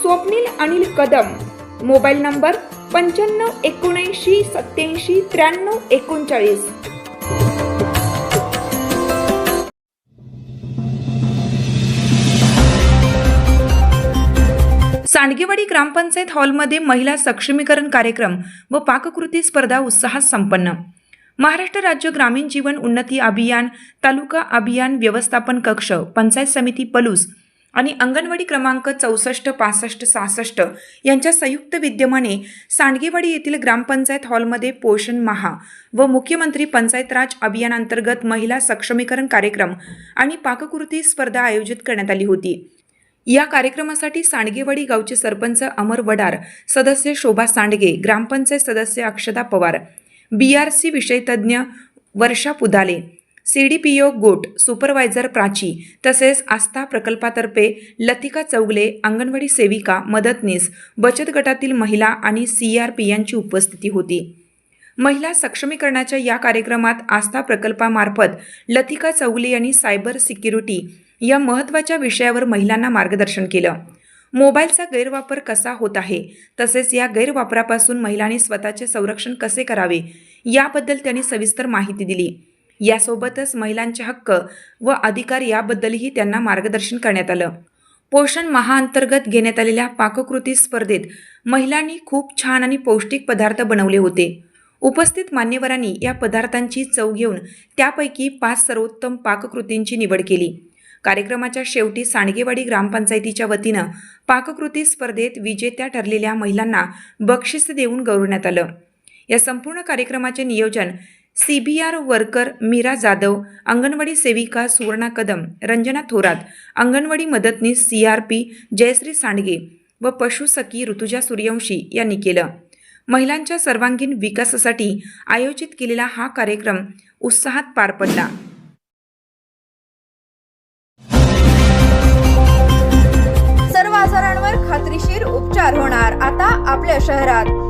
Swapnil Anil Kadam. Mobile number पंच्याण्णव एकोणऐंशी सत्याऐंशी त्र्याण्णव एकोणचाळीस. सांडगेवाडी ग्रामपंचायत हॉलमध्ये महिला सक्षमीकरण कार्यक्रम व पाककृती स्पर्धा उत्साहात संपन्न. महाराष्ट्र राज्य ग्रामीण जीवन उन्नती अभियान तालुका अभियान व्यवस्थापन कक्ष पंचायत समिती पलूस आणि अंगणवाडी क्रमांक चौसष्ट पासष्ट सहासष्ट यांच्या संयुक्त विद्यमाने सांडगेवाडी येथील ग्रामपंचायत हॉलमध्ये पोषण महा व मुख्यमंत्री पंचायत राज अभियानांतर्गत महिला सक्षमीकरण कार्यक्रम आणि पाककृती स्पर्धा आयोजित करण्यात आली होती. या कार्यक्रमासाठी सांडगेवाडी गावचे सरपंच अमर वडार सदस्य शोभा सांडगे ग्रामपंचायत सदस्य Akshada Pawar B R C विषयतज्ञ Varsha Pudale C D P O गोट सुपरवायझर प्राची तसेच आस्था प्रकल्पातर्फे लतिका चौगले अंगणवाडी सेविका मदतनीस बचत गटातील महिला आणि सी आर पी यांची उपस्थिती होती. महिला सक्षमीकरणाच्या या कार्यक्रमात आस्था प्रकल्पामार्फत लतिका चौगले यांनी सायबर सिक्युरिटी या महत्त्वाच्या विषयावर महिलांना मार्गदर्शन केलं. मोबाईलचा गैरवापर कसा होत आहे? तसेच या गैरवापरापासून महिलांनी स्वतःचे संरक्षण कसे करावे? याबद्दल त्यांनी सविस्तर माहिती दिली. यासोबतच महिलांचे हक्क व अधिकार याबद्दलही त्यांना मार्गदर्शन करण्यात आलं. पोषण महाअंतर्गत घेण्यात आलेल्या पाककृती स्पर्धेत महिलांनी खूप छान आणि पौष्टिक पदार्थ बनवले होते. उपस्थित मान्यवरांनी या पदार्थांची चव घेऊन त्यापैकी पाच सर्वोत्तम पाककृतींची निवड केली. कार्यक्रमाच्या शेवटी सांडगेवाडी ग्रामपंचायतीच्या वतीनं पाककृती स्पर्धेत विजेत्या ठरलेल्या महिलांना बक्षीस देऊन गौरवण्यात आलं. या संपूर्ण कार्यक्रमाचे नियोजन C B R worker Meera Jadhav anganwadi सेविका सुवर्णा कदम रंजना थोरात अंगणवाडी मदतनीस सी आर पी जयश्री सांडगे व पशुसखी ऋतुजा सूर्यवंशी यांनी केलं. महिलांच्या सर्वांगीण विकासासाठी आयोजित केलेला हा कार्यक्रम उत्साहात पार पडला. सर्व आजारांवर खात्रीशीर उपचार होणार. आता आपल्या शहरात